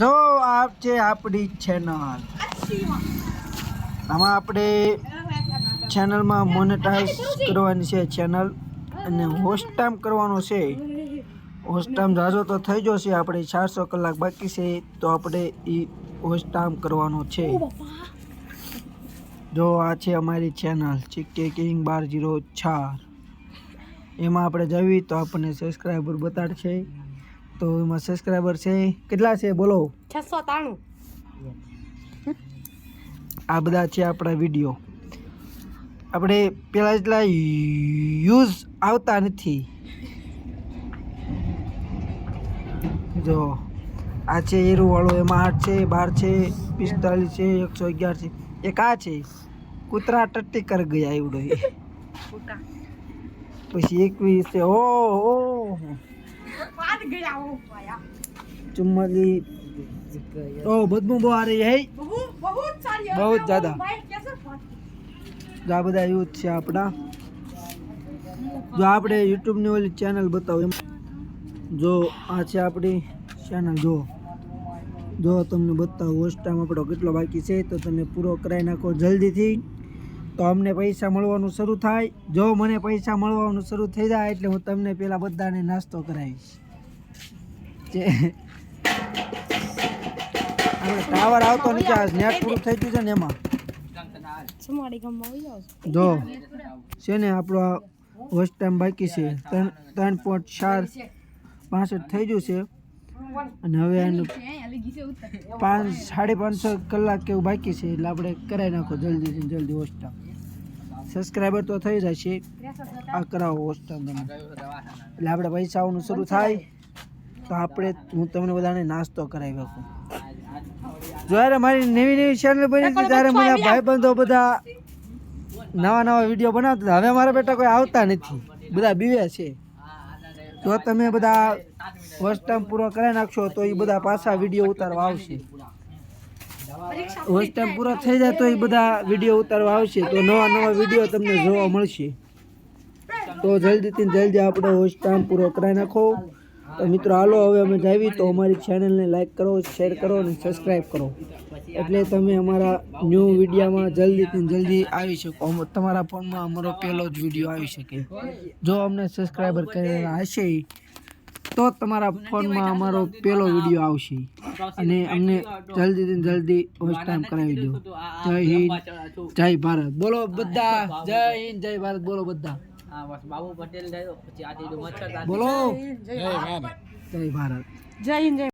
જો, આપ છે આપણી ચેનલ આમાં આપણે ચેનલમાં મોનેટાઈઝ કરવાની છે ચેનલ અને હોસ્ટ ટાઈમ કરવાનો છે. હોસ્ટ ટાઈમ જાજો તો થઈ જશે, આપણે ચારસો કલાક બાકી છે, તો આપણે એ હોસ્ટ ટાઈમ કરવાનો છે. જો, આ છે અમારી ચેનલ ચીકે કિંગ બાર જીરો ચાર. એમાં આપણે જવી તો આપણને સબસ્ક્રાઈબર બતાડશે. તો એમાં સબસ્ક્રાઈબર છે કેટલા છે બોલો? છસો તાણું. આ બધા છે આપણા વીડિયો આપણે પેલા જેટલા યુઝ આવતા નથી. જો આ છે એરું વાળો એમાં આઠ છે બાર છે પિસ્તાલીસ છે એકસો અગિયાર છે. એક આ છે. કૂતરા ટટ્ટી કર ગયા એવડો. એ પછી એકવીસ છે. ઓ ઓ ઓ બદબુ બહુ बहुत જ જ્યાદા. ભાઈ કેસે ફાટ જો આ બધા યુથ છે આપણા. જો આપણે યુટ્યુબની ઓલી ચેનલ બતાવો એમ. જો આ છે આપણી ચેનલ જો. જો તમને બતાવો હોસ્ટ ટાઈમ આપણો કેટલો બાકી છે તો તમે પૂરો કરાવી નાખો જલ્દીથી. તો અમને પૈસા મળવાનું શરૂ થાય. જો મને પૈસા મળવાનું શરૂ થઈ જાય એટલે હું તમને પહેલાં બધાને નાસ્તો કરાવીશ. આપણે ટાવર આવતો નીચે આ નેટ પૂરું થઈ ગયું છે ને એમાં. જો છે ને આપણો હોસ્ટ ટાઈમ બાકી છે. ત્રણ ત્રણ પોઈન્ટ ચાર પાસઠ થઈ ગયું છે. અને હવે એનું પાંચ સાડી પાંચસો કલાક કેવું બાકી છે એટલે આપણે કરાવી નાખો જલ્દીથી જલ્દી હોસ્ટ ટાઈમ. સબસ્ક્રાઈબર તો થઈ જાય છે આ કરાવો હોસ્ટ ટાઈમ એટલે આપણે પૈસા આવવાનું શરૂ થાય. તો આપણે હું તમને બધાને નાસ્તો કરાવી શકું જ્યારે મારી નવી નવી ચેનલ બની હતી ત્યારે મને ભાઈબંધો બધા નવા નવા વીડિયો બનાવતા. હવે મારા બેટા કોઈ આવતા નથી. બધા બીવે છે. જો તમે બધા ફર્સ્ટ ટાઈમ પૂરો કરાવી નાખશો તો એ બધા પાછા વીડિયો ઉતારવા આવશે. ફર્સ્ટ ટાઈમ પૂરો થઈ જાય તો એ બધા વીડિયો ઉતારવા આવશે. તો નવા નવા વીડિયો તમને જોવા મળશે. તો જલ્દીથી જલ્દી આપણે વોચ ટાઈમ પૂરો કરાવી નાખો. તો મિત્રો, હાલો, હવે અમે જાવી. તો અમારી ચેનલને લાઈક કરો શેર કરો અને સબસ્ક્રાઈબ કરો. એટલે તમે અમારા ન્યૂ વિડીયામાં જલ્દીથી જલ્દી આવી શકો. તમારા ફોનમાં અમારો પહેલો જ વીડિયો આવી શકે. જો અમને સબસ્ક્રાઈબર કરેલા હશે, તો તમારા ફોનમાં અમારો પહેલો વીડિયો આવશે. અને અમને જલ્દીથી જલ્દી હોસ્ટ ટાઈમ કરાવી દો. જય હિન્દ, જય ભારત. બોલો બધા, જય હિન્દ, જય ભારત. બોલો બધા. બાબુ પટેલ ગયો પછી આજે મચ્છર બોલો. જય જય ભારત. જય હિન્દ જય